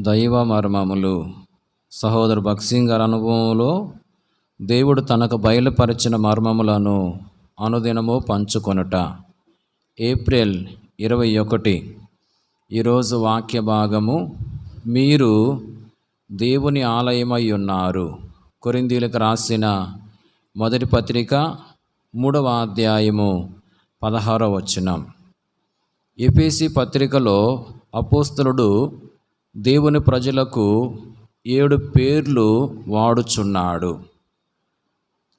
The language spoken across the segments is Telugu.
దైవ మర్మములు. సహోదరు భక్సింగ్ గారి అనుభవంలో దేవుడు తనకు బయలుపరిచిన మర్మములను అనుదినము పంచుకొనుట. ఏప్రిల్ ఇరవై ఒకటి ఈరోజు వాక్య భాగము. మీరు దేవుని ఆలయమై ఉన్నారు. కొరిందీలకు రాసిన మొదటి పత్రిక మూడవ అధ్యాయము పదహారవ వచనం. ఎపిసి పత్రికలో అపోస్తలుడు దేవుని ప్రజలకు ఏడు పేర్లు వాడుచున్నాడు.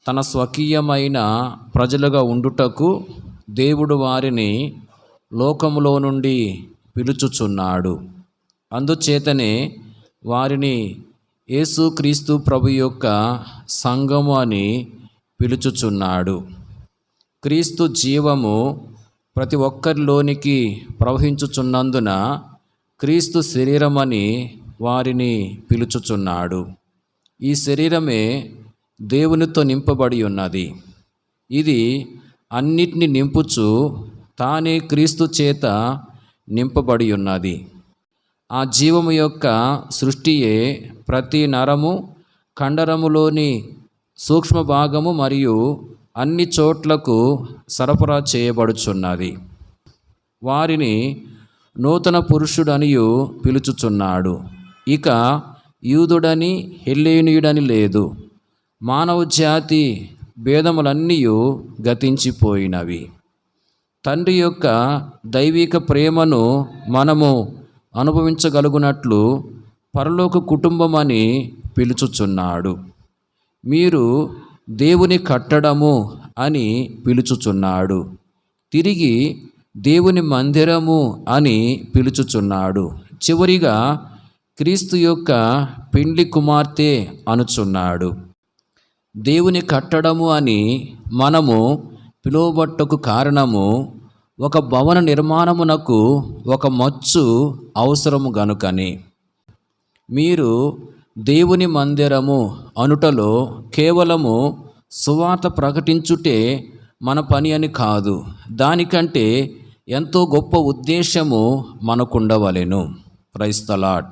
తన స్వకీయమైన ప్రజలుగా ఉండుటకు దేవుడు వారిని లోకములో నుండి పిలుచుచున్నాడు. అందుచేతనే వారిని యేసుక్రీస్తు ప్రభు యొక్క సంఘము అని పిలుచుచున్నాడు. క్రీస్తు జీవము ప్రతి ఒక్కరిలోనికి ప్రవహించుచున్నందున క్రీస్తు శరీరమని వారిని పిలుచుచున్నాడు. ఈ శరీరమే దేవునితో నింపబడి ఉన్నది. ఇది అన్నిటిని నింపుచు తానే క్రీస్తు చేత నింపబడి ఉన్నది. ఆ జీవము యొక్క సృష్టియే ప్రతి నరము కండరములోని సూక్ష్మ భాగము మరియు అన్ని చోట్లకు సరఫరా చేయబడుచున్నది. వారిని నూతన పురుషుడనియు పిలుచుచున్నాడు. ఇక యూదుడని హెల్లేనియుడని లేదు. మానవ జాతి భేదములన్నీ గతించిపోయినవి. తండ్రి యొక్క దైవిక ప్రేమను మనము అనుభవించగలుగునట్లు పరలోక కుటుంబం అని పిలుచుచున్నాడు. మీరు దేవుని కట్టడము అని పిలుచుచున్నాడు. తిరిగి దేవుని మందిరము అని పిలుచుచున్నాడు. చివరిగా క్రీస్తు యొక్క పిండి కుమార్తె అనుచున్నాడు. దేవుని కట్టడము అని మనము పిలువబట్టకు కారణము ఒక భవన నిర్మాణమునకు ఒక మచ్చు అవసరము గనుకని. మీరు దేవుని మందిరము అనుటలో కేవలము సువార్త ప్రకటించుటే మన పని అని కాదు. దానికంటే ఎంతో గొప్ప ఉద్దేశము మనకుండవలెను. క్రైస్తలాడ్